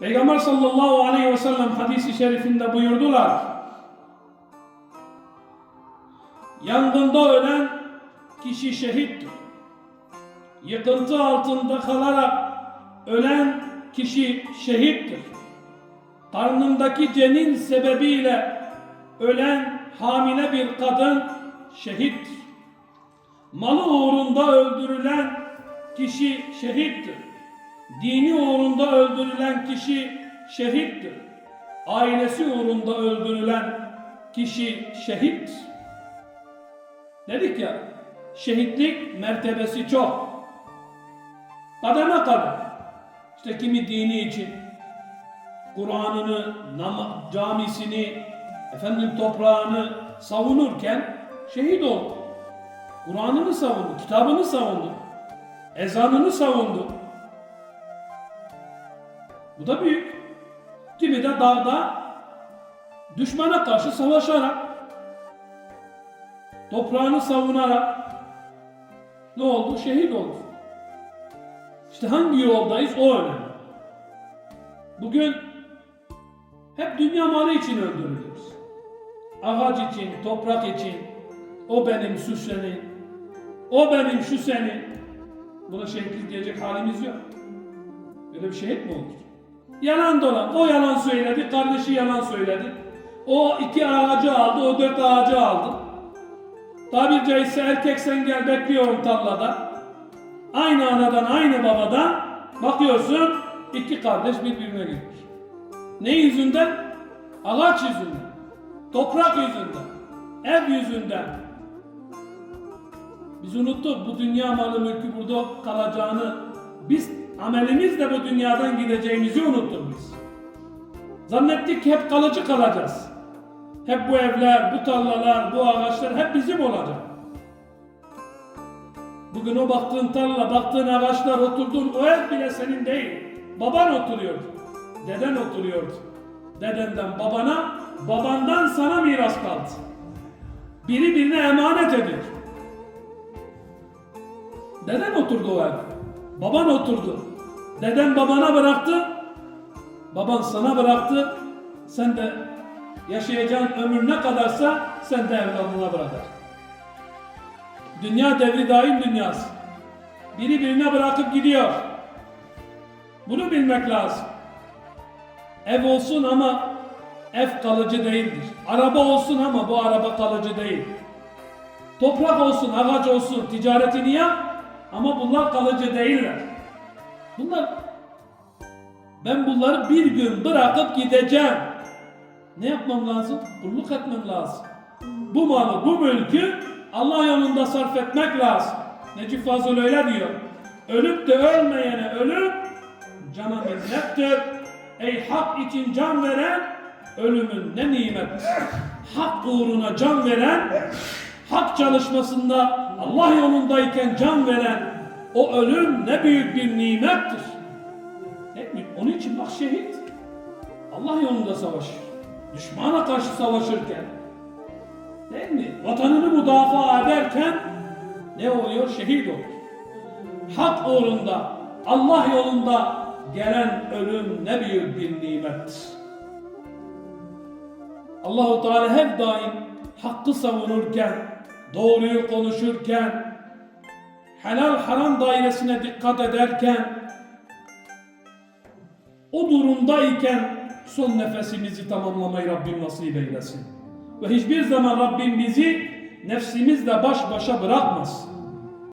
Peygamber sallallahu aleyhi ve sellem hadisi şerifinde buyurdular. Yangında ölen kişi şehittir. Yıkıntı altında kalarak ölen kişi şehittir. Karnındaki cenin sebebiyle ölen hamile bir kadın şehittir. Malı uğrunda öldürülen kişi şehittir. Dini uğrunda öldürülen kişi şehittir. Ailesi uğrunda öldürülen kişi şehittir. Dedik ya, şehitlik mertebesi çok. Kademe kadar. İşte kimi dini için, Kur'an'ını, camisini, efendim toprağını savunurken şehit oldu. Kur'an'ını savundu, kitabını savundu, ezanını savundu. Bu da büyük. Kimi de dağda düşmana karşı savaşarak, toprağını savunarak ne oldu? Şehit oldu. İşte hangi yoldayız o önemli. Bugün hep dünya malı için öldürülüyoruz. Ağaç için, toprak için, o benim, şu senin, o benim, şu senin. Buna şehitlik diyecek halimiz yok. Böyle bir şehit mi olur? Yalan dolan. O yalan söyledi, kardeşi yalan söyledi. O iki ağacı aldı, o dört ağacı aldı. Tabiri caizse erkek gel bekliyorum tarlada. Aynı anadan, aynı babadan bakıyorsun iki kardeş birbirine girmiş. Ne yüzünden? Ağaç yüzünden. Toprak yüzünden. Ev yüzünden. Biz unuttuk bu dünya malı mülkü burada kalacağını. Biz amelimizle bu dünyadan gideceğimizi unuttuk biz. Zannettik ki hep kalıcı kalacağız. Hep bu evler, bu tarlalar, bu ağaçlar hep bizim olacak. Bugün o baktığın tarla, baktığın ağaçlar, oturduğun o ev bile senin değil. Baban oturuyordu. Deden oturuyordu. Dedenden babana, babandan sana miras kaldı. Biri birine emanet ediyor. Deden oturdu o ev. Baban oturdu. Deden babana bıraktı. Baban sana bıraktı. Sen de yaşayacağın ömür ne kadarsa sen de evladına bırakacaksın. Dünya devri daim dünyası. Biri birine bırakıp gidiyor. Bunu bilmek lazım. Ev olsun ama ev kalıcı değildir. Araba olsun ama bu araba kalıcı değil. Toprak olsun, ağaç olsun, ticaretini yap ama bunlar kalıcı değiller. Bunlar ben bunları bir gün bırakıp gideceğim. Ne yapmam lazım? Kulluk etmem lazım. Bu malı, bu mülkü Allah yolunda sarf etmek lazım. Necip Fazıl öyle diyor. Ölüp de ölmeyene ölüm cana minnettir. Ey hak için can veren ölümün ne nimettir. Hak uğruna can veren, hak çalışmasında Allah yolundayken can veren o ölüm ne büyük bir nimettir. Mi? Onun için bak şehit Allah yolunda savaşır. Düşmana karşı savaşırken değil mi? Vatanını müdafaa ederken ne oluyor? Şehit olur. Hak uğrunda, Allah yolunda gelen ölüm ne büyük bir nimettir. Allahu Teala hep daim hakkı savunurken, doğruyu konuşurken, helal haram dairesine dikkat ederken, o durumdayken son nefesimizi tamamlamayı Rabbim nasip eylesin. Ve hiçbir zaman Rabbim bizi nefsimizle baş başa bırakmaz.